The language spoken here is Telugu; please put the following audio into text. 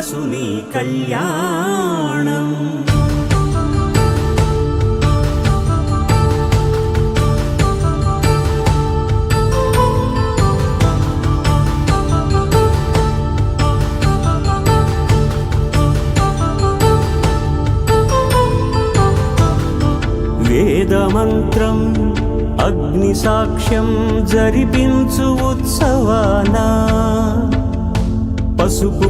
శ్రీనివాసుని కళ్యాణం. వేదమంత్రం అగ్ని సాక్ష్యం జరిపించు ఉత్సవానా. పసుపు